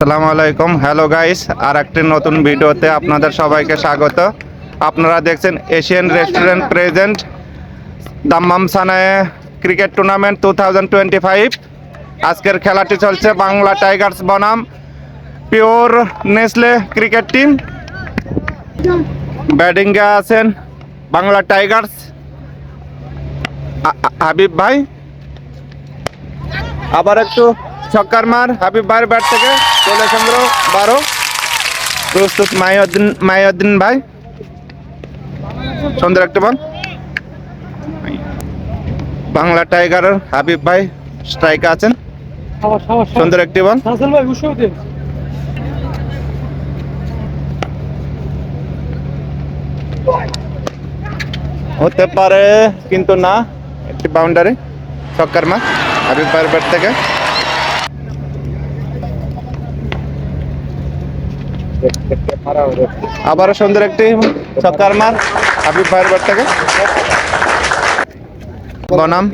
আসসালামু আলাইকুম। Hello guys আর একটি নতুন ভিডিওতে আপনাদের সবাইকে স্বাগত। আপনারা দেখছেন Asian restaurant present Dammam সানায় cricket tournament two thousand twenty five আজকের খেলাটি চলছে বাংলা টাইগার্স বনাম। পিওর নেসলে ক্রিকেট টিম ব্যাটিংয়ে আছেন বাংলা টাইগার্স। হাবিব ভাই। আবার একটু ছক্কার মার হাবিব ভাইয়ের ব্যাট থেকে চলে সংগ্রহ বারো। প্রস্তুত মাইউদ্দিন মাইউদ্দিন ভাই। সুন্দর একটা বল। বাংলা টাইগারের হাবিব ভাই স্ট্রাইকে আছেন। সুন্দর একটি বল। হতে পারে কিন্তু না একটি বাউন্ডারি ছক্কার মার হাবিব ভাইয়ের ব্যাট থেকে। আবারও সুন্দর একটি সৎকার মার হাবিব ভাইয়ের বার বনাম,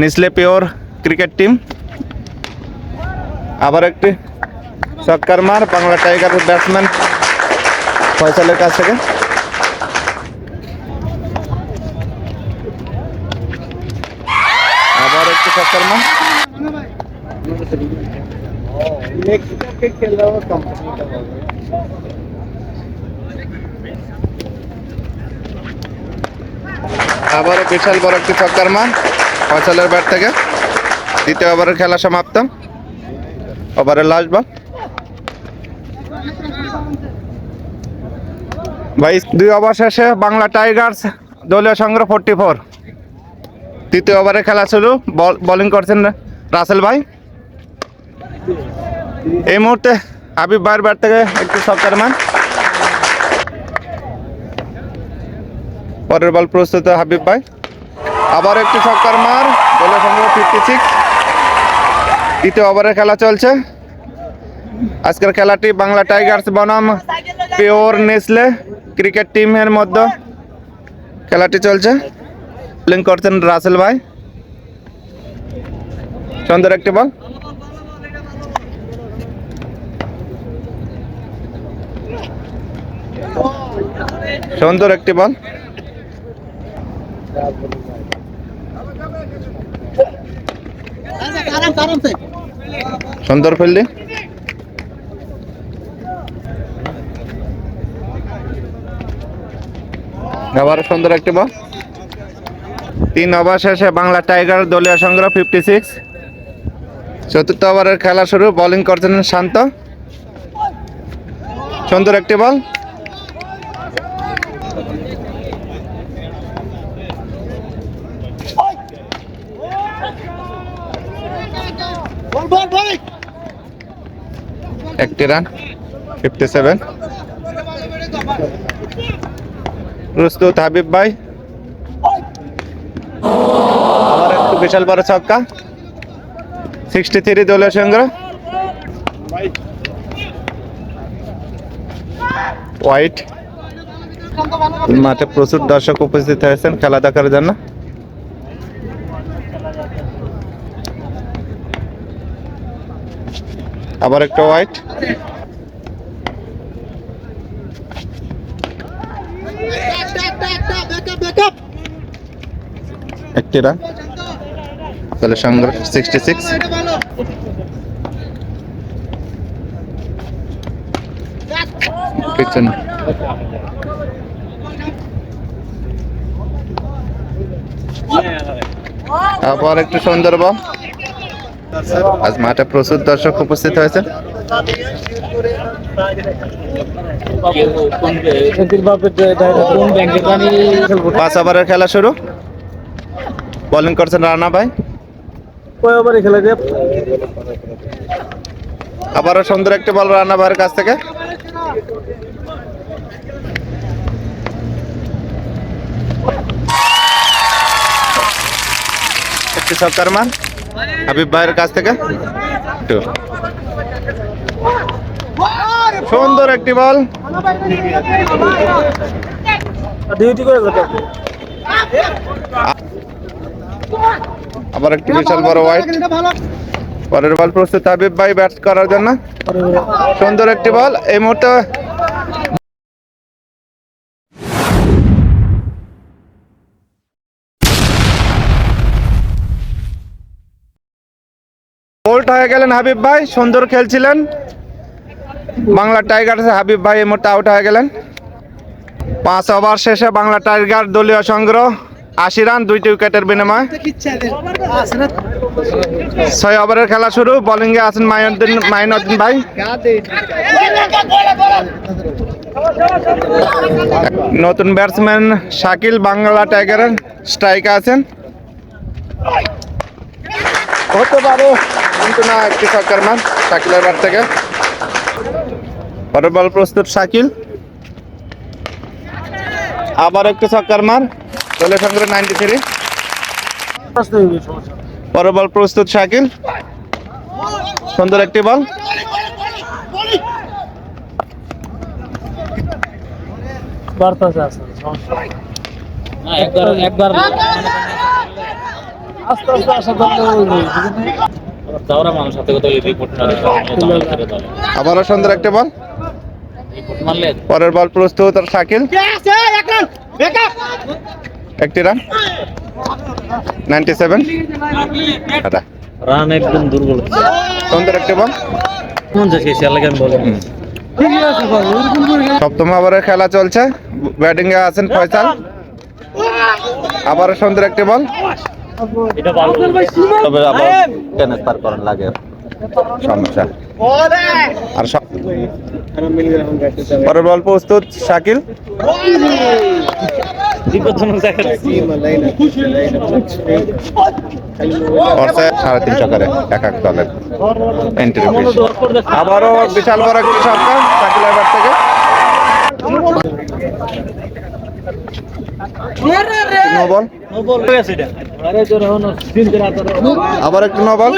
নিসলে পিওর ক্রিকেট টিম। আবার একটি সৎকার মার বাংলা টাইগার ব্যাটসম্যান ফয়সালের কাছ থেকে। আবার একটি সৎকার মার के खेल रहा हूँ कंपनी का होगा আবারও বিশাল বড় একটি ছক্কার মার ফয়সালের ব্যাট থেকে দ্বিতীয় ওভারের খেলা সমাপ্ত ওভারের লাস্ট বল ভাই দুই ওভার শেষে বাংলা টাইগার্স দলীয় সংগ্রহ ফোরটি ফোর তৃতীয় ওভারে খেলা শুরু বল বোলিং করছেন রাসেল ভাই এই মুহূর্তে হাবিব ভাইয়ের বার থেকে একটু ছক্কার মান পরের বল প্রস্তুত হাবিব ভাই। আবার একটু ছক্কার মার দলীয় সংগ্রহ ফিফটি সিক্স তৃতীয় ওভারের খেলা চলছে। আজকের খেলাটি বাংলা টাইগার্স বনাম পিওর নেসলে ক্রিকেট টিমের মধ্যে খেলাটি চলছে। বোলিং করছেন রাসেল ভাই। সুন্দর একটি বল সুন্দর একটি বল। সুন্দর ফিল্ডিং। আবার সুন্দর একটি বল। তিন ওভার শেষে বাংলা টাইগার দলীয় সংগ্রহ ফিফটি সিক্স চতুর্থ ওভারের খেলা শুরু বোলিং করছেন শান্ত। সুন্দর একটি বল। একটি রান ফিফটি সেভেন প্রস্তুত হাবিব ভাই। আবার একটু বিশাল বড় ছক্কা। সিক্সটি থ্রি দলীয় সংগ্রহ। হোয়াইট মাঠে প্রচুর দর্শক উপস্থিত হয়েছেন খেলা দেখার জন্য। আবার একটা হোয়াইট একটি রান তাহলে সংগ্রহ সিক্সটি সিক্স আবার একটু সুন্দর বল আজ মাঠে প্রচুর দর্শক উপস্থিত হয়েছে। পাঁচ ওভারের খেলা শুরু। বোলিং করছেন রানা ভাই। আবারও সুন্দর একটি বল রানা ভাইয়ের কাছ থেকে। একটি সরকার মান। হাবিব ভাইয়ের কাছ থেকে? একটু। সুন্দর একটি বল। ডিউটি করে আবার একটি বিশাল বড় হোয়াইট পরের বল প্রস্তুত হাবিব ভাই ব্যাট করার জন্য। সুন্দর একটি বল। এই মুহূর্তে বোল্ট হয়ে গেলেন হাবিব ভাই, সুন্দর খেলছিলেন। বাংলা টাইগার্স হাবিব ভাই এই মুহূর্তে আউট হয়ে গেলেন। পাঁচ ওভার শেষে বাংলা টাইগার দলীয় সংগ্রহ। আশি রান দুইটি উইকেটের বিনিময়। ছয় ওভারের খেলা শুরু। বোলিংয়ে আছেন মাইনুদ্দিন মাইনুদ্দিন ভাই। নতুন ব্যাটসম্যান শাকিল, বাংলা টাইগারের স্ট্রাইকে আছেন। হতে পারে। না শাকিলের ব্যাট থেকে। পরের বল প্রস্তুত শাকিল। আবার একটি ছক্কার মার দলে সংগ্রহ নাইনটি থ্রি পরের বল প্রস্তুত শাকিল। সুন্দর একটি বল। একবার একবার। আস্তে আস্তে আসা দরকার মানুষ হাতে কথা রিপোর্ট আবারও সুন্দর একটি বল? পরের বল প্রস্তুত আর শাকিল। একটি রান। Ninety seven. রান একদম দুর্বল। সুন্দর একটি বল। সপ্তম ওভারের খেলা চলছে। ব্যাটিং এ আছেন ফয়সাল। আবারও সুন্দর একটি বল। এটা ভালো। তবে আবার ট্রান্সফার করার লাগে। সমস্যা। আর পরের বল প্রস্তুত শাকিল? সাড়ে এক এক দলের আবারও বিশাল বড় একটি সপ্তাহ ব্যাট থেকে নো বল আরে তোর এখন। দিন দিন আতর আবার একটি নো বল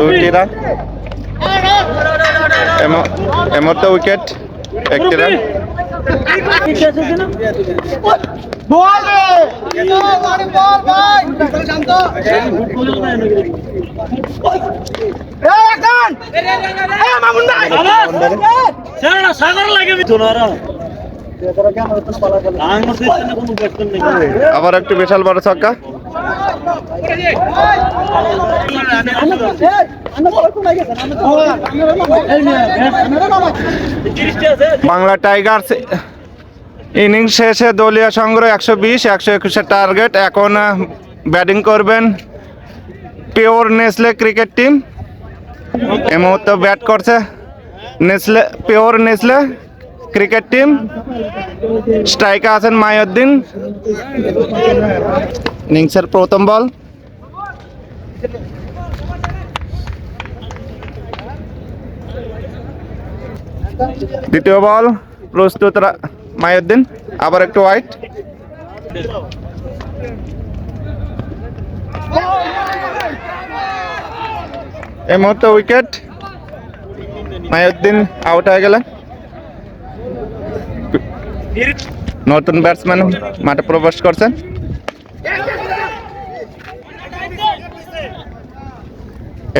দুইটি রান। এম- এ মুহূর্তে উইকেট একটি রান আবার একটি বিশাল বড় ছক্কা। বাংলা টাইগার্স ইনিংস শেষে দলীয় সংগ্রহ একশো বিশ, একশো একুশের টার্গেট। এখন ব্যাটিং করবেন পিওর নেসলে ক্রিকেট টিম। এই মুহূর্তে ব্যাট করছে Nestle, pure Nestle cricket team. স্ট্রাইকে আছেন মাইউদ্দিন ইনিংসের প্রথম বল। দ্বিতীয় বল প্রস্তুত মাইউদ্দিন, আবার একটু হোয়াইট এই মুহূর্তে উইকেট মাইউদ্দিন আউট হয়ে গেলেন। নতুন ব্যাটসম্যান মাঠে প্রবেশ করছেন।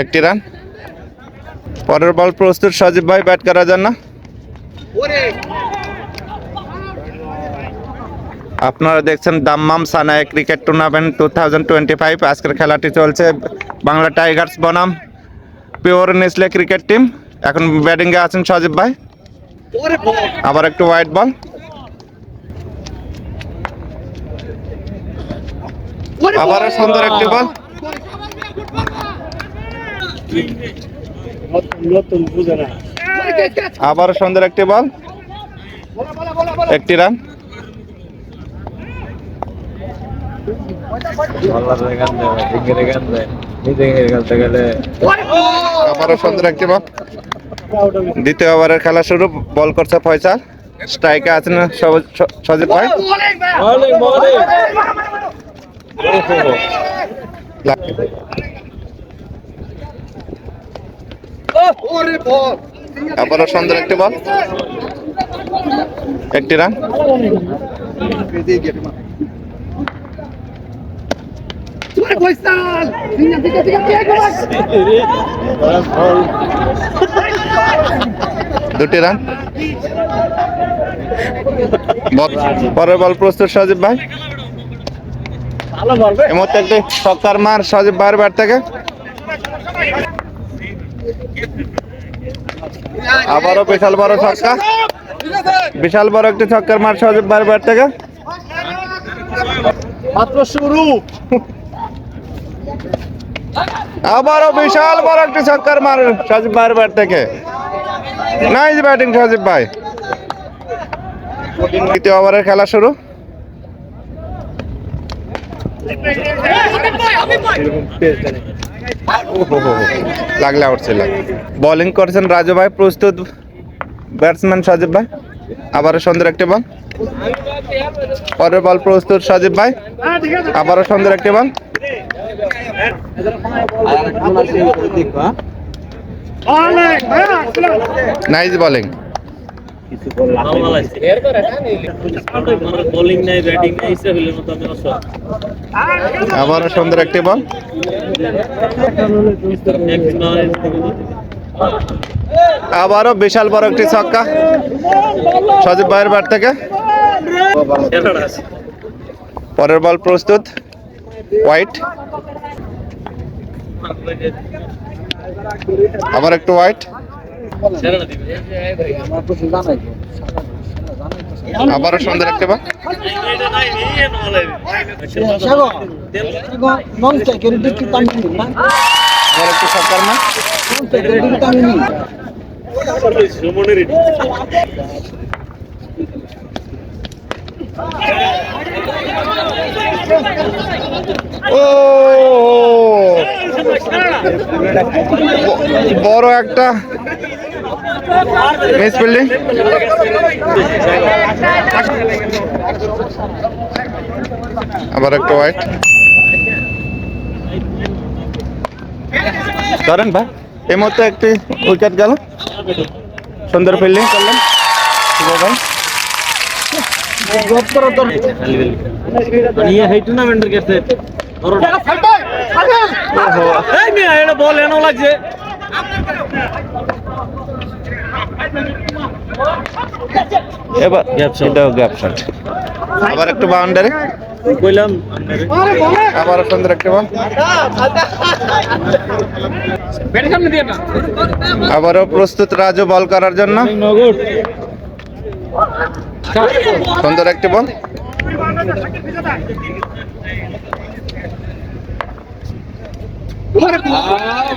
একটি রান পরের বল প্রস্তুত সজীব ভাই ব্যাট করার জন্য। আপনারা দেখছেন Dammam সানায় cricket tournament two thousand twenty five. আজকের খেলাটি চলছে বাংলা টাইগার্স বনাম। Pure Nestle cricket team. এখন ব্যাটিংয়ে আছেন সজীব ভাই। আবার একটু হোয়াইট বল। আবার সুন্দর একটি বল। আবার সুন্দর একটি বল। একটি রান। দ্বিতীয় ওভারের খেলা শুরু, বল করছে ফয়সাল। স্ট্রাইকে আছেন সজীব ভাই? আবারও সুন্দর একটি বল। একটি রান। দুটি রান। পরের বল প্রস্তুত সজীব ভাই। একটি মার সজীব ভাইয়ের ব্যাট থেকে। আবারও বিশাল বড় ছক্কা। বিশাল বড় একটি ছক্কার মার সজীব ভাইয়ের ব্যাট থেকে। মাত্র শুরু। আবারও বিশাল বড় একটি ছক্কার মার সজীব ভাইয়ের ব্যাট থেকে। নাইস ব্যাটিং সজীব ভাই। দ্বিতীয় ওভারের খেলা শুরু। লাগলে আউট ছিল। বোলিং করছেন রাজু ভাই, প্রস্তুত ব্যাটসম্যান সজীব ভাই। আবারও সুন্দর একটি বল পরের বল প্রস্তুত সজীব ভাই। আবারও সুন্দর একটি বল নাইস বোলিং আবারও সুন্দর একটি বল আবারও বিশাল বড় একটি ছক্কা। সজীব ভাইয়ের ব্যাট থেকে। পরের বল প্রস্তুত। হোয়াইট আবার একটু হোয়াইট আবারও সুন্দর আবার একটু ছক্কার মা? ও ব- বড় একটা মিস ফিল্ডিং আবার একটা হোয়াইট ধরেন ভাই এই মুহূর্তে একটি উইকেট গেল সুন্দর ফিল্ডিং করলেন শুভ ভাই নিয়ে বল লাগছে এবার আবার একটু বাউন্ডারি কইলাম আবার সুন্দর একটি আবারও প্রস্তুত রাজু বল করার জন্য। সুন্দর একটি বল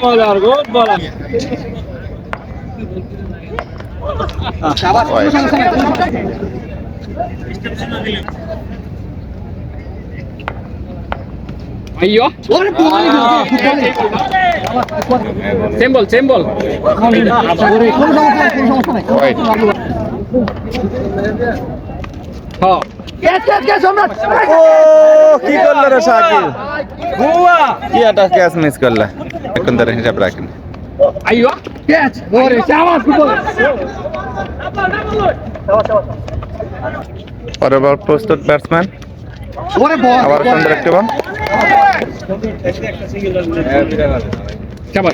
বলার গুড বলার అయ్యో same ball same ball white ও কি করলো রে শাকিল কি একটা ক্যাচ মিস করলা এখন তার হিসাব রাখেন আইয়ো ক্যাচ ওরে সাবাস পরে বল প্রস্তুত ব্যাটসম্যান ওরে বল আবার সুন্দর একটা বল সাবাস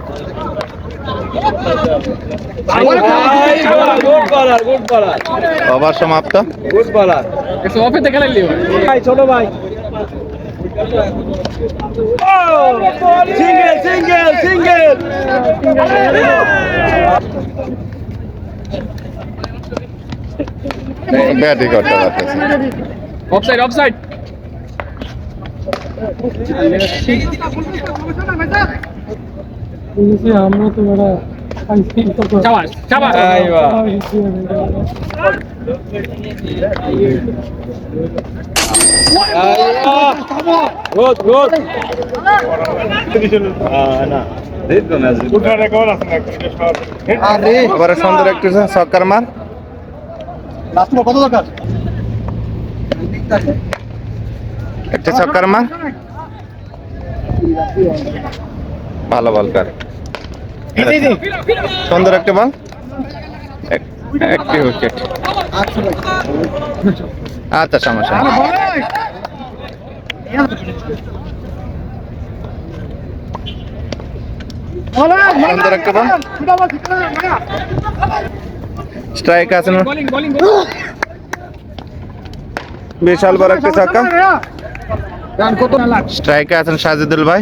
ওভার সমাপ্ত। গুড বলার এসে অফিসে খেলে লিও ভাই ছোট ভাই। সিঙ্গেল সিঙ্গেল সিঙ্গেল ব্যাটই করতে পারতেছে অফসাইড অফসাইড ঠিক সাইড আমরা তো বড় Shabash, shabash. আইবা গুড গুড এবারে সুন্দর একটু ছক্কার মার। কত দরকার? একটা ছক্কার মার। ভালো বল কর। সুন্দর একটা বল। এক- একটি উইকেট আচ্ছা সমস্যা। সুন্দর একটা বল। স্ট্রাইক আছে না? বিশাল বড় একটা ছক্কা। স্ট্রাইকে আছেন সাজিদুল ভাই?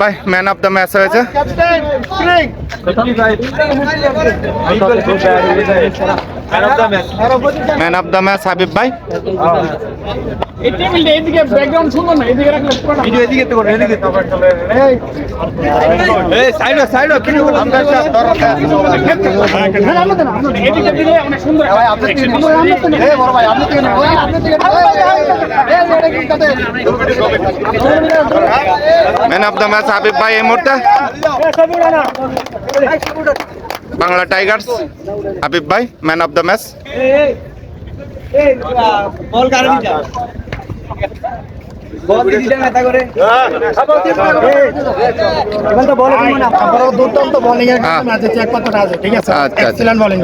ভাই ম্যান অফ দ্য ম্যাচ হয়েছে। Man of the match Habib ভাই এই টেবিলটা এদিকে ব্যাকগ্রাউন্ড সুন্দর না এদিকে রাখলে পুরোটা ভিডিও এদিকে তো করে এদিকে এই সাইড সাইড কি এদিকে দিলে অনেক সুন্দর ভাই আপনি এই বড় ভাই আপনি থেকে ওই আপনি থেকে man of the match Habib ভাই এই মুহূর্তে বাংলা টাইগার্স। আবিব ভাই ম্যান অফ দ্য ম্যাচ দুর্দান্ত বোলিং এর চেক করতে আছে ঠিক আছে। Excellent bowling